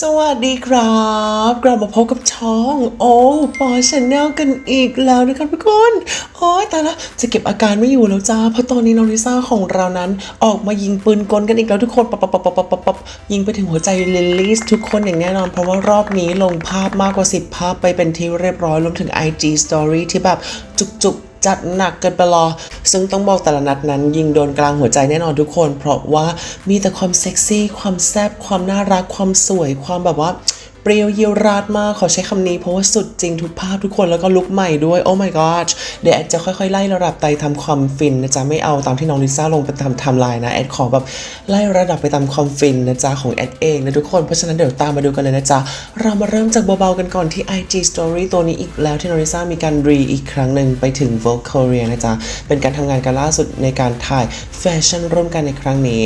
สวัสดีครับกลับมาพบกับช่องโอ้ปอชแนลกันอีกแล้วนะครับทุกคนโอ้ยตายละจะเก็บอาการไม่อยู่แล้วจ้า เพราะตอนนี้น้องลิซ่าของเรานั้นออกมายิงปืนกลกันอีกแล้วทุกคนปับปับปับปับปับปับปับยิงไปถึงหัวใจลิลลี่ทุกคนอย่างแน่นอน เพราะว่ารอบนี้ลงภาพมากกว่า 10 ภาพไปเป็นที่เรียบร้อยรวมถึง IG Story ที่แบบจุกๆ จัดหนักเกินไปรอ ซึ่งต้องบอกแต่ละนัดนั้น ยิงโดนกลางหัวใจแน่นอนทุกคน เพราะว่ามีแต่ความเซ็กซี่ ความแซ่บความน่ารักความสวยความแบบว่า ปรี้ยวเยียวราดมาก ขอใช้คำนี้เพราะว่าสุดจริงทุกภาพทุกคนแล้วก็ลุกใหม่ด้วย โอ้ my god เดี๋ยวแอดจะค่อยๆ ไล่ระดับไปทำความฟินนะจ๊ะ ไม่เอาตามที่น้องลิซ่าลงไปทำไทำลายนะ แอดขอแบบไล่ระดับไปตามความฟินนะจ๊ะ ของแอดเองนะทุกคน เพราะฉะนั้นเดี๋ยวตามมาดูกันเลยนะจ๊ะ เรามาเริ่มจากเบาๆกันก่อนที่ IG Story ตัวนี้อีกแล้วที่น้องลิซ่ามีการรีอีกครั้งหนึ่งไปถึง Vogue Korea นะจ๊ะ เป็นการทำงานกันล่าสุดในการถ่ายแฟชั่นร่วมกันในครั้งนี้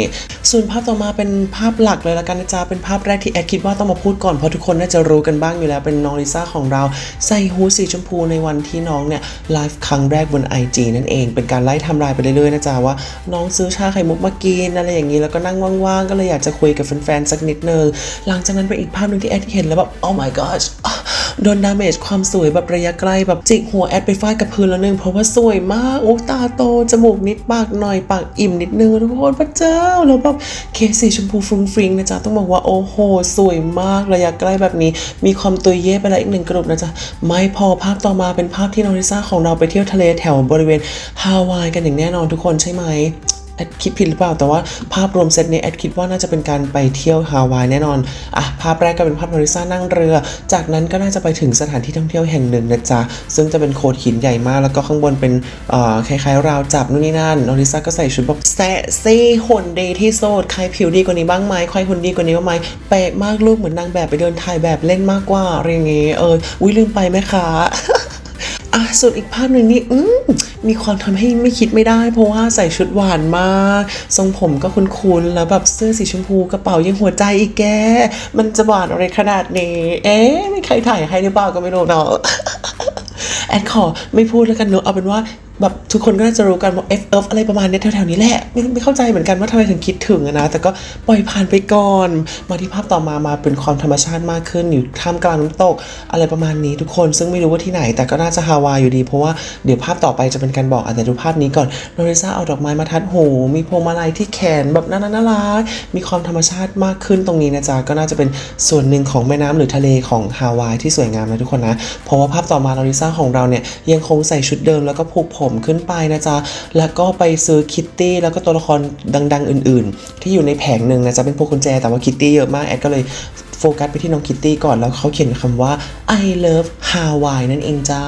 ส่วนภาพต่อมาเป็นภาพหลักเลยละกันนะจ๊ะเป็นภาพแรกที่แอดคิดว่าต้องมาพูดก่อนเพราะทุกคนนน่าจะรู้กันบ้างอยู่แล้วเป็นน้องลิซ่าของเราใส่ฮูดสีชมพูในวันที่น้องเนี่ยไลฟ์ครั้งแรกบน IG นั่นเอง เป็นการไล่ทำลายไปเรื่อยๆนะจ๊ะว่า น้องซื้อชาไข่มุกมากินอะไรอย่างนี้แล้วก็นั่งว่างๆ ก็เลยอยากจะคุยกับแฟนๆสักนิดนึงหลังจากนั้นเป็นอีกภาพหนึ่งที่แอดเห็นแล้วแบบ oh my gosh โดนดาเมจความสวยแบบระยะใกล้แบบจิกหัวแอดไปฟาดกับพื้นแล้วนึงเพราะว่าสวยมากโอ้ตาโตจมูกนิดปากหน่อยปากอิ่มนิดนึงทุกคนพระเจ้าแล้วแบบเคสสีชมพูฟรุ้งฟริงนะจ๊ะต้องบอกว่าโอ้โห สวยมากระยะใกล้แบบนี้ มีความตุยเย่ไปแล้วอีกหนึ่งกลุ่มนะจ๊ะ ไม่พอภาพต่อมาเป็นภาพที่น้องลิซ่าของเราไปเที่ยวทะเลแถวบริเวณฮาวายกันอย่างแน่นอนทุกคนใช่ไหม แอดคิดผิดหรือเปล่า แต่ว่าภาพรวมเซตนี้แอดคิดว่าน่าจะเป็นการไปเที่ยวฮาวายแน่นอนอะภาพแรกก็เป็นภาพนาริซ่านั่งเรือ จากนั้นก็น่าจะไปถึงสถานที่ท่องเที่ยวแห่งหนึ่งนะจ๊ะ ซึ่งจะเป็นโขดหินใหญ่มาก แล้วก็ข้างบนเป็นเอ่อคล้ายๆราวจับนู่นนี่นั่นนาริซ่าก็ใส่ชุดแบบแซะซี่หุ่นดีที่สุดใครผิวดีกว่านี้บ้างไหมใครหุ่นดีกว่านี้บ้างไหมเป๊ะมากลูกเหมือนนางแบบไปเดินถ่ายแบบเล่นมากกว่าอะไรเงี้ยเอออุ้ยลืมไปไหมคะ อะส่วนอีกภาพหนึ่งนี่อืมมีความทำให้ไม่คิดไม่ได้ เพราะว่าใส่ชุดหวานมาก ทรงผมก็คุ้นๆแล้วแบบเสื้อสีชมพูกระเป๋ายังหัวใจอีกแก มันจะหวานอะไรขนาดนี้ เอ๊ะไม่ใครถ่ายให้หรือเปล่าก็ไม่รู้เนาะแอนขอไม่พูดแล้วกันเนาะเอาเป็นว่า แบบทุกคนก็น่าจะรู้กันว่า F F อะไรประมาณนี้แถวๆนี้แหละไม่ไม่เข้าใจเหมือนกันว่าทำไมถึงคิดถึงนะ แต่ก็ปล่อยผ่านไปก่อน มาที่ภาพต่อมามาเป็นความธรรมชาติมากขึ้นอยู่ท่ามกลางน้ำตก อะไรประมาณนี้ทุกคนซึ่งไม่รู้ว่าที่ไหน แต่ก็น่าจะฮาวายอยู่ดี เพราะว่าเดี๋ยวภาพต่อไปจะเป็นการบอกอาจจะดูภาพนี้ก่อนโนริซาเอาดอกไม้มาทัดหูมีพวงมาลัยที่แขนแบบน่ารักน่ารักมีความธรรมชาติมากขึ้นตรงนี้นะจ๊ะก็น่าจะเป็นส่วนหนึ่งของแม่น้ำหรือทะเลของฮาวายที่สวยงามนะทุกคนนะเพราะว่าภาพต่อมาโนริซาของเราเนี่ยยังคงใส่ชุดเดิมแล้วก็ผูกผมขึ้นไปนะจ๊ะ แล้วก็ไปซื้อคิตตี้แล้วก็ตัวละครดัง ๆ อื่น ๆ ที่อยู่ในแผงหนึ่งนะจ๊ะเป็นพวกกุญแจแต่ว่าคิตตี้เยอะมากแอดก็เลย โฟกัสไปที่น้องคิตตี้ก่อนแล้วเขาเขียนคำว่า I love Hawaii นั่นเองจ้า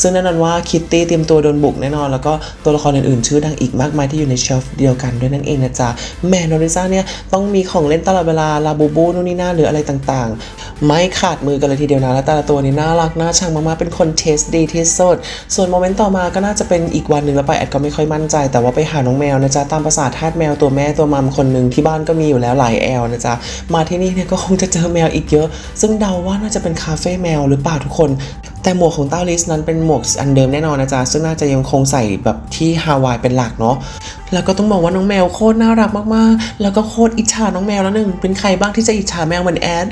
ซึ่งแน่นอนว่าคิตตี้เตรียมตัวโดนบุกแน่นอน แล้วก็ตัวละครอื่นๆ ชื่อดังอีกมากมายที่อยู่ในเชลฟ์เดียวกันด้วยนั่นเองนะจ๊ะแม่นอริซ่าเนี่ยต้องมีของเล่นตลอดเวลาลาบูบูนู่นนี่นั่นหรืออะไรต่างๆ ไม่ขาดมือกันเลยทีเดียวนะและแต่ละตัวนี่น่ารักน่าชังมากๆเป็นคนเทสดีที่สุดส่วนโมเมนต์ต่อมาก็น่าจะเป็นอีกวันหนึ่งแล้วไปแอดก็ไม่ค่อยมั่นใจ แต่ว่าไปหาน้องแมวนะจ๊ะตามภาษาทาสแมวตัวแม่ตัวมัมคนหนึ่งที่บ้านก็มีอยู่แล้วหลายแอลนะจ๊ะมาที่นี่เนี่ยก็คงจะเจอแมวอีกเยอะ ซึ่งเดาว่าน่าจะเป็นคาเฟ่แมวหรือเปล่าทุกคน แต่หมวกของเต้าลิสนั้นเป็นหมวกอันเดิมแน่นอนนะจ๊ะซึ่งน่าจะยังคงใส่แบบที่ฮาวายเป็นหลักเนาะแล้วก็ต้องบอกว่าน้องแมวโคตรน่ารักมากๆ แล้วก็โคตรอิจฉาน้องแมวแล้วหนึ่งเป็นใครบ้างที่จะอิจฉาแมวเหมือนแอด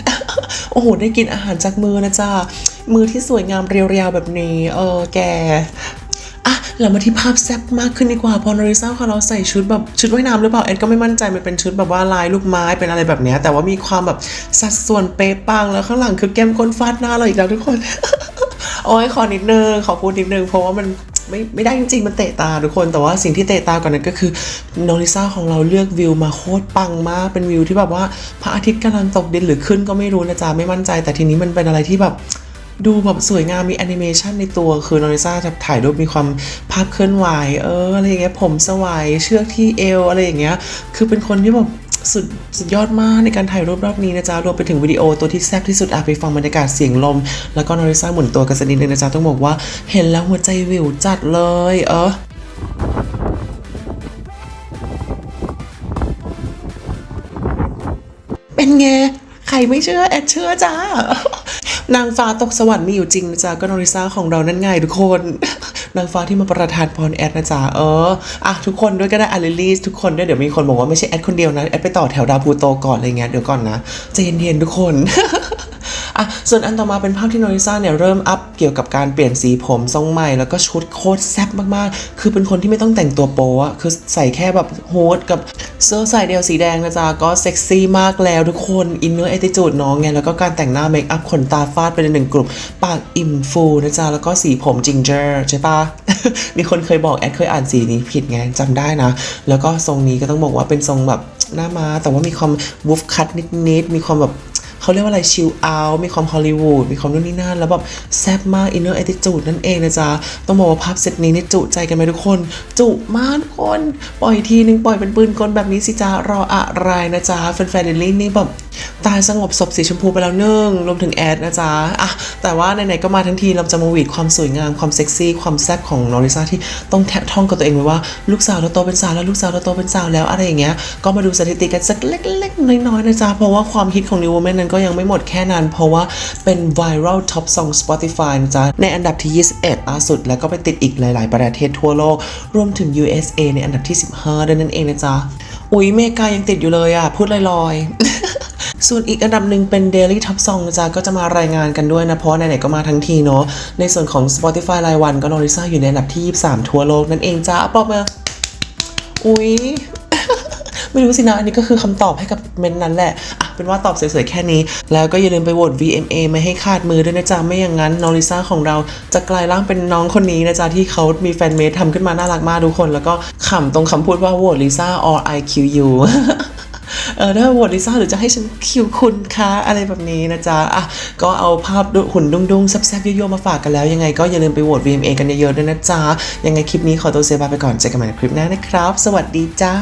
โอ้โหได้กินอาหารจากมือนะจ๊ะมือที่สวยงามเรียวๆแบบนี้ เออแก เรามาที่ภาพแซ่บมากขึ้นดีกว่าพอนาริซ่าของเราใส่ชุดแบบชุดว่ายน้ำหรือเปล่าแอนก็ไม่มั่นใจมันเป็นชุดแบบว่าลายลูกไม้เป็นอะไรแบบเนี้ยแต่ว่ามีความแบบสัดส่วนเป๊ะปังแล้วข้างหลังคือแก้มก้นฟาดหน้าเราอีกแล้วทุกคนโอ้ยขอนิดนึงขอพูดนิดนึงเพราะว่ามันไม่ไม่ได้จริงๆ มันเตะตาทุกคน แต่ว่าสิ่งที่เตะตากว่านั้นก็คือน้องลิซ่าของเราเลือกวิวมาโคตรปังมาก เป็นวิวที่แบบว่าพระอาทิตย์กำลังตกดินหรือขึ้นก็ไม่รู้นะจ๊ะไม่มั่นใจ แต่ทีนี้มันเป็นอะไรที่แบบ ดูแบบสวยงามมีแอนิเมชันในตัวคือโน้องลิซ่าจะถ่ายรูปมีความภาพเคลื่อนไหวเอออะไรอย่างเงี้ยผมสวายเชือกที่เอวอะไรอย่างเงี้ยคือเป็นคนที่แบบสุดสุดยอดมากในการถ่ายรูปรอบนี้นะจ๊ะรวมไปถึงวิดีโอตัวที่แซ่บที่สุดอะไปฟังบรรยากาศเสียงลม แล้วก็น้องลิซ่าหมุนตัวกันสักนิดนึงนะจ๊ะต้องบอกว่าเห็นแล้วหัวใจวิวจัดเลย เออเป็นไง ใครไม่เชื่อแอดเชื่อจ้า นางฟ้าตกสวรรค์มีอยู่จริงนะจ๊ะก็นอริซ่าของเรานั่นไงทุกคน นางฟ้าที่มาประทานพรแอดนะจ๊ะเอออะทุกคนด้วยก็ได้อาริลีสทุกคนด้วยเดี๋ยวมีคนบอกว่าไม่ใช่แอดคนเดียวนะแอดไปต่อแถวดาวพูโตก่อนอะไรเงี้ยเดี๋ยวก่อนนะใจเย็นๆทุกคนอะส่วนอันต่อมาเป็นภาพที่โนริซ่าเนี่ยเริ่มอัพเกี่ยวกับการเปลี่ยนสีผมทรงใหม่แล้วก็ชุดโคตรแซ่บมากๆ คือเป็นคนที่ไม่ต้องแต่งตัวโป๊อะคือใส่แค่แบบโฮดกับ เสื้อใส่เดียวสีแดงนะจ๊ะก็เซ็กซี่มากแล้วทุกคนอินเนอร์เอติจูดน้องไงแล้วก็การแต่งหน้าเมคอัพขนตาฟาดไปในหนึ่งกลุ่มปากอิ่มฟูนะจ๊ะแล้วก็สีผมจิงเจอร์ใช่ปะมีคนเคยบอกแอดเคยอ่านสีนี้ผิดไงจำได้นะ แล้วก็ทรงนี้ก็ต้องบอกว่าเป็นทรงแบบหน้ามาแต่ว่ามีความวูฟคัตนิดๆมีความแบบ เขาเรียกว่าอะไรชิลเอาท์มีความฮอลลีวูดมีความนู่นนี่นั่นแล้วแบบแซ่บมากอินเนอร์แอติจูดนั่นเองนะจ๊ะ ต้องบอกว่าภาพเซตนี้นี่จุใจกันไหมทุกคน จุมากทุกคน ปล่อยทีนึงปล่อยเป็นปืนกลแบบนี้สิจ้ารออะไรนะจ๊ะแฟนๆเดลลี่นี่แบบตายสงบศพสีชมพูไปแล้วนึ่งรวมถึงแอดนะจ๊ะอะแต่ว่าไหนๆก็มาทั้งทีเราจะมาหวีดความสวยงามความเซ็กซี่ความแซ่บของนอริซาที่ต้องแทะท่องกับตัวเองไว้ว่าลูกสาวเราโตเป็นสาวแล้วลูกสาวเราโตเป็นสาวแล้วอะไรอย่างเงี้ยก็มาดูสถิติกันสักเล็ก ๆ น้อยๆนะจ๊ะเพราะว่าความฮิตของ New Woman นั้นก็ยังไม่หมดแค่นั้น เพราะว่าเป็น viral top song Spotify นะจ๊ะในอันดับที่ 21ล่าสุด แล้วก็ไปติดอีกหลาย ๆ ประเทศทั่วโลก รวมถึง USA ในอันดับที่ 15ด้วยนั่นเองนะจ๊ะ อุ๊ยเมกายังติดอยู่เลยอะ พูดลอยๆ ส่วนอีกอันดับหนึ่งเป็น Daily Top Song นะจ๊ะก็จะมารายงานกันด้วยนะ เพราะไหนๆก็มาทั้งทีเนาะ ในส่วนของ Spotify รายวันก็ลอริซ่าอยู่ในอันดับที่ 23 ทั่วโลกนั่นเองจ้าปรบมืออุ๊ย ไม่รู้สินะ อันนี้ก็คือคำตอบให้กับเมนนั้นแหละอะเป็นว่าตอบสวยๆแค่นี้ แล้วก็อย่าลืมไปโหวต VMA ไม่ให้ขาดมือด้วยนะจ๊ะ ไม่อย่างนั้นนอริซ่าของเราจะกลายร่างเป็นน้องคนนี้นะจ๊ะ ที่เขามีแฟนเมดทำขึ้นมาน่ารักมากทุกคน แล้วก็ขำตรงคำพูดว่าโหวตลิซ่า or I kill you เออถ้าโหวตลิซ่าหรือจะให้ฉันคิวคุณคะอะไรแบบนี้นะจ๊ะอะก็เอาภาพหุ่นดุ้งๆแซ่บๆเยอะๆมาฝากกันแล้ว ยังไงก็อย่าลืมไปโหวต VMA กันเยอะๆด้วยนะจ๊ะยังไงคลิปนี้ขอตัวเซบายไปก่อนเจอกันใหม่ในคลิปหน้านะครับ สวัสดีจ้า